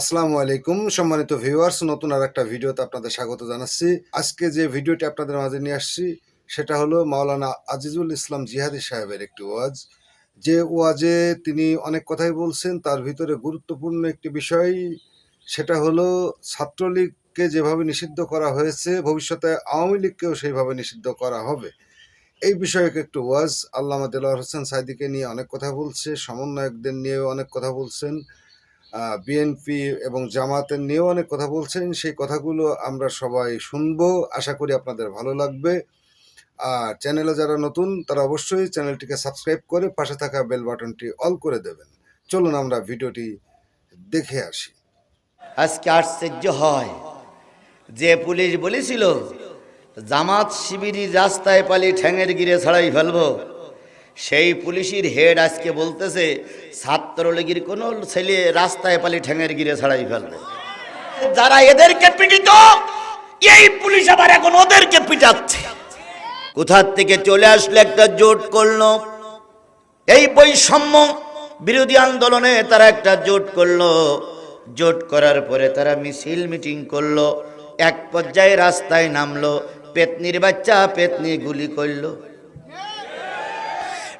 আসসালামু আলাইকুম, সম্মানিত ভিউয়ার্স, নতুন আর একটা ভিডিওতে আপনাদের স্বাগত জানাচ্ছি। আজকে যে ভিডিওটি আপনাদের মাঝে নিয়ে আসছি, সেটা হলো মাওলানা আজিজুল ইসলাম জিহাদি সাহেবের একটি ওয়াজ। যে ওয়াজে তিনি অনেক কথাই বলছেন, তার ভিতরে গুরুত্বপূর্ণ একটি বিষয়, সেটা হলো ছাত্রলীগকে যেভাবে নিষিদ্ধ করা হয়েছে, ভবিষ্যতে আওয়ামী লীগকেও সেইভাবে নিষিদ্ধ করা হবে। এই বিষয়ে একটু ওয়াজ, আল্লামা দেলোয়ার হোসেন সাইদিকে নিয়ে অনেক কথা বলছে, সমন্বয়কদের নিয়েও অনেক কথা বলছেন। বিএনপি এবং জামাতের নিয়েও অনেক কথা বলছেন। সেই কথাগুলো আমরা সবাই শুনব। আশা করি আপনাদের ভালো লাগবে। আর চ্যানেলে যারা নতুন, তারা অবশ্যই চ্যানেলটিকে সাবস্ক্রাইব করে পাশে থাকা বেল বাটনটি অল করে দেবেন। চলুন আমরা ভিডিওটি দেখে আসি। আজকে আশ্চর্য হয়। যে পুলিশ বলেছিল, জামাত শিবিরের রাস্তায় পালি ঠ্যাঙের গিরে ছাড়াই ফেলব। সেই পুলিশের হেড আজকে বলতেছে, ছাত্রলীগের কোনো ছেলে রাস্তায় পালি ঠ্যাঙের গিরে ছাড়াই ফেলব। যারা এদেরকে পিটিত এই পুলিশ আবার এখন ওদেরকে পিটাচ্ছে। কোথার থেকে চলে আসলে একটা জোট করল? এই বৈষম্য বিরোধী আন্দোলনে তারা একটা জোট করল। জোট করার পরে তারা মিছিল মিটিং করল। এক পর্যায়ে রাস্তায় নামলো, পেতনির বাচ্চা পেতনি গুলি করল।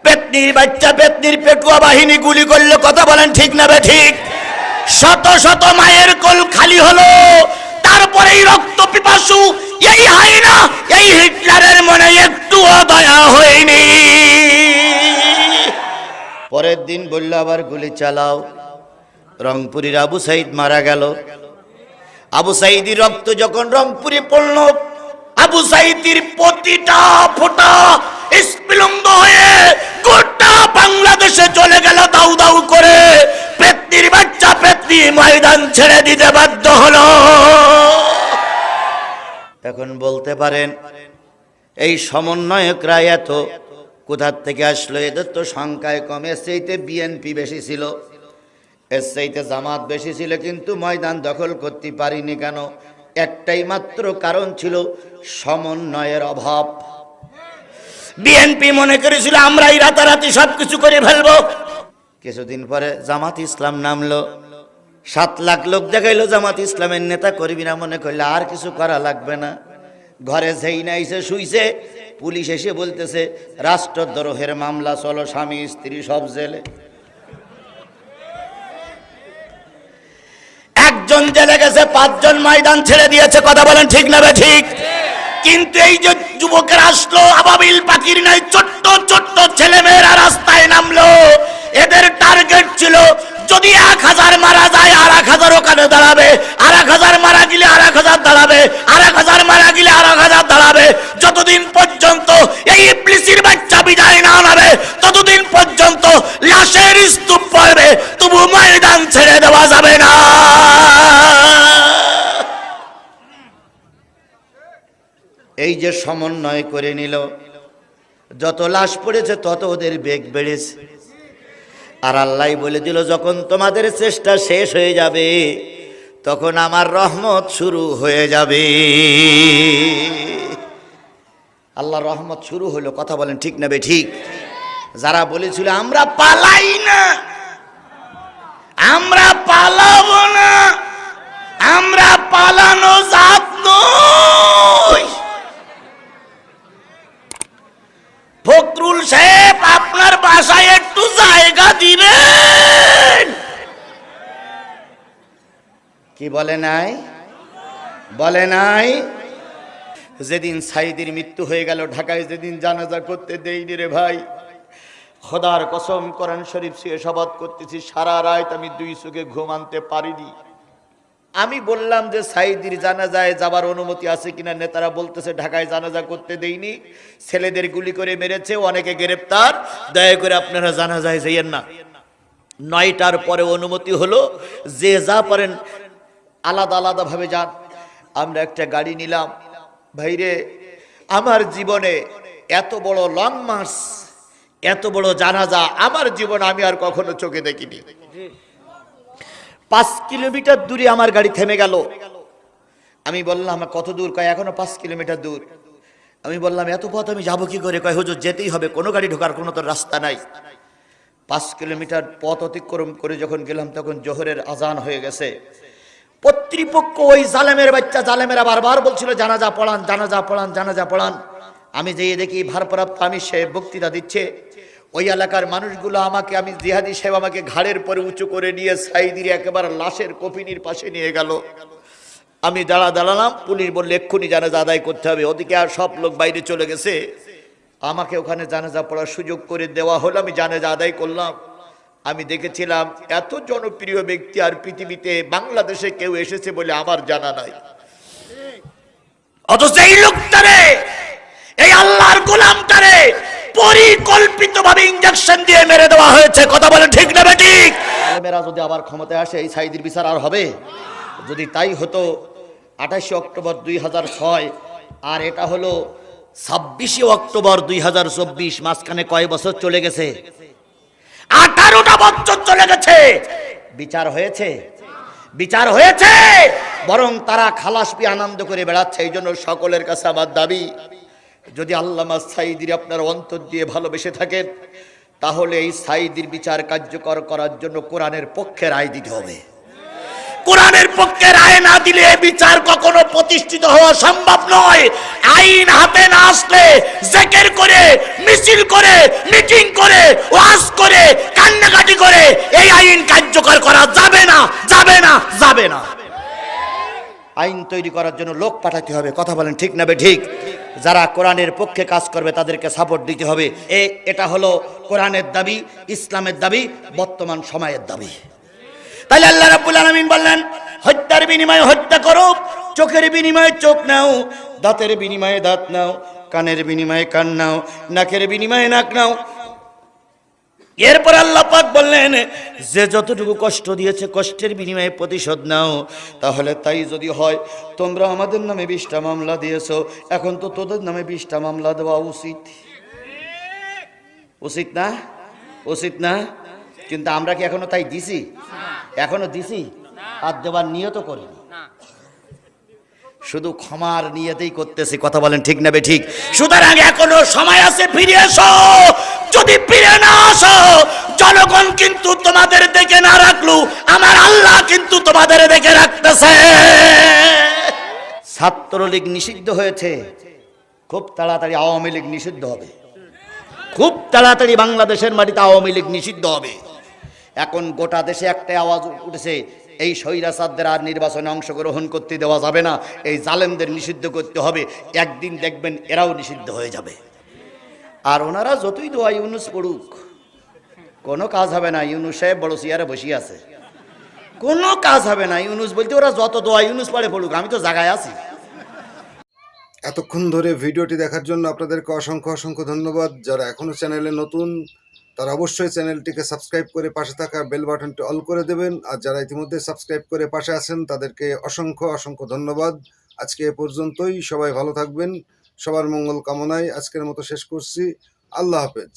পেতনির বাচ্চা, পেতনির পেটুয়া বাহিনী গুলি করলে কথা বলেন ঠিক না বে ঠিক? শত শত মায়ের কোল খালি হলো তারপরে রক্ত পিপাসু, এই হাইনা এই হিটলারের মনে একটুও দয়া হয়নি। পরের দিন বলল আবার গুলি চালাও, রংপুরের আবু সাইদ মারা গেল। আবু সাইদির রক্ত যখন রংপুরে পড়ল, আবু সাইদির প্রতিটা ফোঁটা স্পিলঙ্গ হয়ে গোটা বাংলাদেশে চলে গেল দাউ দাউ করে। পেতনির বাচ্চা পেতনি ময়দান ছেড়ে দিতে বাধ্য হলো। এখন বলতে পারেন, এই সমন্বয়করা এত কোথার থেকে আসলো? এদের তো সংখ্যায় কম। এর চাইতে বিএনপি বেশি ছিল এর চাইতে জামাত বেশি ছিল, কিন্তু ময়দান দখল করতে পারিনি কেন? একটাই মাত্র কারণ ছিল সমন্বয়ের অভাব। বিএনপি মনে করেছিল, আমরাই রাতারাতি সবকিছু করে ফেলব। কিছুদিন পরে জামাত ইসলাম নামলো। সাত লাখ লোক দেখাইলো, জামাত ইসলামের নেতা কর্মীরা মনে করলে, আর কিছু করা লাগবে না। ঘরে যেই না এসে শুইছে, পুলিশ এসে বলতেছে, রাষ্ট্রদ্রোহের মামলা চলো, স্বামী, স্ত্রী সব জেলে। একজন জেলে গেছে, পাঁচজন ময়দান ছেড়ে দিয়েছে, কথা বলেন ঠিক না ঠিক? কিন্তু এই যে যুবকের আসলো, আবাবিল পাখির নাই, ছোট্ট ছোট্ট ছেলে মেয়েরা রাস্তায় নামলো। এদের টার্গেট ছিল, যদি এক হাজার মারা যায়, আর এক হাজার ওখানে দাঁড়াবে। আর এক হাজার মারা গেলে আর এক হাজার দাঁড়াবে। আর এক হাজার মারা গেলে আর এক হাজার দাঁড়াবে। যতদিন পর্যন্ত এই ইবলিসির বাচ্চা যে সমন্বয় করে নিল। যত লাশ পড়েছে, তত ওদের বেগ বেড়েছে। আর আল্লাহ বলে দিল, যখন তোমাদের চেষ্টা শেষ হয়ে যাবে, তখন আমার রহমত শুরু হয়ে যাবে। আল্লাহ রহমত শুরু হলো, কথা বলেন ঠিক না বে, ঠিক? যারা বলেছিল, আমরা পালাই না, আমরা পালাবো না, আমরা পালানো জাত ফখরুল সাহেব, আপনার বাসায় একটু জায়গা দিবেন। কি বলে নাই? বলে নাই? যেদিন সাইদির মৃত্যু হয়ে গেল, ঢাকায় যেদিন জানাজা করতে দেইনি রে ভাই। খোদার কসম, কোরআন শরীফ শুয়ে শপথ করতেছি, সারা রাত আমি দুই চোখে ঘুম আনতে পারিনি। আমি বললাম যে সাইদির জানাজায় যাবার অনুমতি আছে কিনা, নেতারা বলতেছে, ঢাকায় জানাজা করতে দেইনি। ছেলেদের গুলি করে মেরেছে, অনেকে গ্রেপ্তার। দয়া করে আপনারা জানাজায় যাইয়েন না। নয়টার পরে অনুমতি হলো, যে যা পারেন, আলাদা আলাদা ভাবে যান। আমরা একটা গাড়ি নিলাম। ভাইরে আমার জীবনে এত বড় লং মার্চ, এত বড় জানাজা, আমার জীবনে আমি আর কখনো চোখে দেখিনি। পাঁচ কিলোমিটার দূরে আমার গাড়ি থেমে গেল। আমি বললাম কত দূর? কয়, এখনও পাঁচ কিলোমিটার দূর। আমি বললাম, এত পথ আমি যাব কি করে? কয়, হুজুর, যেতেই হবে, কোনো গাড়ি ঢোকার কোনো তো রাস্তা নাই। পাঁচ কিলোমিটার পথ অতিক্রম করে যখন গেলাম, তখন জোহরের আজান হয়ে গেছে। কর্তৃপক্ষ ওই জালেমের বাচ্চা, জালেমেরা বারবার বলছিল, জানাজা পড়ান জানাজা পড়ান জানাজা পড়ান। আমি যেয়ে দেখি ভারপ্রাপ্ত আমি সে বক্তৃতা দিচ্ছে। ওই এলাকার মানুষগুলো আমাকে, আমি জিহাদি সাহেব আমাকে ঘাড়ের পরে উঁচু করে নিয়ে সাইদির একেবারে লাশের কফিনির পাশে নিয়ে গেল। আমি দাঁড়া দাঁড়ালাম, পুলিশ বললে, এক্ষুনি জানাজা আদায় করতে হবে। ওদিকে আর সব লোক বাইরে চলে গেছে। আমাকে ওখানে জানাজা পড়ার সুযোগ করে দেওয়া হলো, আমি জানাজা আদায় করলাম। আমি দেখেছিলাম, এত জনপ্রিয় ব্যক্তি আর পৃথিবীতে বাংলাদেশে কেউ এসেছে বলে আমার জানা নাই। অথচ এই লোকটারে, এই আল্লাহর গোলামটারে পরিকল্পিতভাবে ইঞ্জেকশন দিয়ে মেরে দেওয়া হয়েছে। কথা বলে ঠিক না ঠিক? আলেমেরা যদি আবার ক্ষমতায় আসে এই সাইদির বিচার আর হবে? যদি তাই হতো আঠাশে অক্টোবর দুই হাজার ছয় আর এটা হলো ছাব্বিশে অক্টোবর দুই হাজার চব্বিশ মাঝখানে কয় বছর চলে গেছে? আঠারোটা বছর চলে গেছে। বিচার হয়েছে? বিচার হয়েছে! বরং তারা খালাস পেয়ে আনন্দ করে বেড়াচ্ছে এই জন্য সকলের কাছে আমার দাবি যদি আল্লামা সাইদির আপনার অন্তর দিয়ে ভালোবেসে থাকেন তাহলে এই সাইদির বিচার কার্যকর করার জন্য কোরআনের পক্ষে রায় দিতে হবে। কোরআনের পক্ষে রায় না দিলে বিচার কখনো প্রতিষ্ঠিত হওয়া সম্ভব নয়। আইন হাতে না আসলে জেকের করে মিছিল করে মিটিং করে ওয়াজ করে কান্নাকাটি করে এই আইন কার্যকর করা যাবে না যাবে না যাবে না। আইন তৈরি করার জন্য লোক পাঠাতে হবে। কথা বলেন ঠিক না বে ঠিক? যারা কোরআনের পক্ষে কাজ করবে, তাদেরকে সাপোর্ট দিতে হবে। এ, এটা হলো কোরআনের দাবি, ইসলামের দাবি, বর্তমান সময়ের দাবি। তাহলে আল্লাহ রাব্বুল আলামিন বললেন, হত্যার বিনিময়ে হত্যা করো, চোখের বিনিময়ে চোখ নাও, দাঁতের বিনিময়ে দাঁত নাও, কানের বিনিময়ে কান নাও, নাকের বিনিময়ে নাক নাও এরপর আল্লাহ পাক বললেন, যে যতটুকু কষ্ট দিয়েছে, কষ্টের বিনিময়ে প্রতিশোধ নাও। তাহলে তাই যদি হয়, তোমরা আমাদের নামে বিশটা মামলা দিয়েছ, এখন তো তোদের নামে বিশটা মামলা দেওয়া উচিত। উচিত না? উচিত না? কিন্তু আমরা কি এখনও তাই দিছি? এখনও দিছি? আর দেওয়ার নিয়ত করিনি। শুধু ক্ষমার নিয়েতেই করতেছি। কথা বলেন ঠিক না বে ঠিক? সুতরাং এখনও সময় আছে, ফিরে এসো! যদি ফিরে না আসো, জনগণ কিন্তু তোমাদের দেখে না রাখলু, আমার আল্লাহ কিন্তু তোমাদের দেখে রাখতেছে। ছাত্রলীগ নিষিদ্ধ হয়েছে, খুব তাড়াতাড়ি আওয়ামী লীগ নিষিদ্ধ হবে। খুব তাড়াতাড়ি বাংলাদেশের মাটিতে আওয়ামী লীগ নিষিদ্ধ হবে। এখন গোটা দেশে একটা আওয়াজ উঠেছে, এই স্বৈরাচারদের আর নির্বাচনে অংশগ্রহণ করতে দেওয়া যাবে না, এই জালেমদের নিষিদ্ধ করতে হবে। একদিন দেখবেন এরাও নিষিদ্ধ হয়ে যাবে। আর ওনারা যতই দোয়া ইউনুস পড়ুক, কোনো কাজ হবে না। ইউনুস সাহেব বড় চেয়ারে বসিয়ে আছে। কোনো কাজ হবে না। ইউনুস বলতে ওরা যত দোয়া ইউনুস পড়ে পড়ুক, আমি তো জায়গায় আছি। এতক্ষণ ধরে ভিডিওটি দেখার জন্য আপনাদেরকে অসংখ্য অসংখ্য ধন্যবাদ। যারা এখনও চ্যানেলে নতুন, তারা অবশ্যই চ্যানেলটিকে সাবস্ক্রাইব করে পাশে থাকা বেল বাটনটি অল করে দেবেন। আর যারা ইতিমধ্যে সাবস্ক্রাইব করে পাশে আছেন, তাদেরকে অসংখ্য অসংখ্য ধন্যবাদ। আজকে এ পর্যন্তই। সবাই ভালো থাকবেন। সবার মঙ্গল কামনায় আজকের মতো শেষ করছি। আল্লাহ হাফেজ।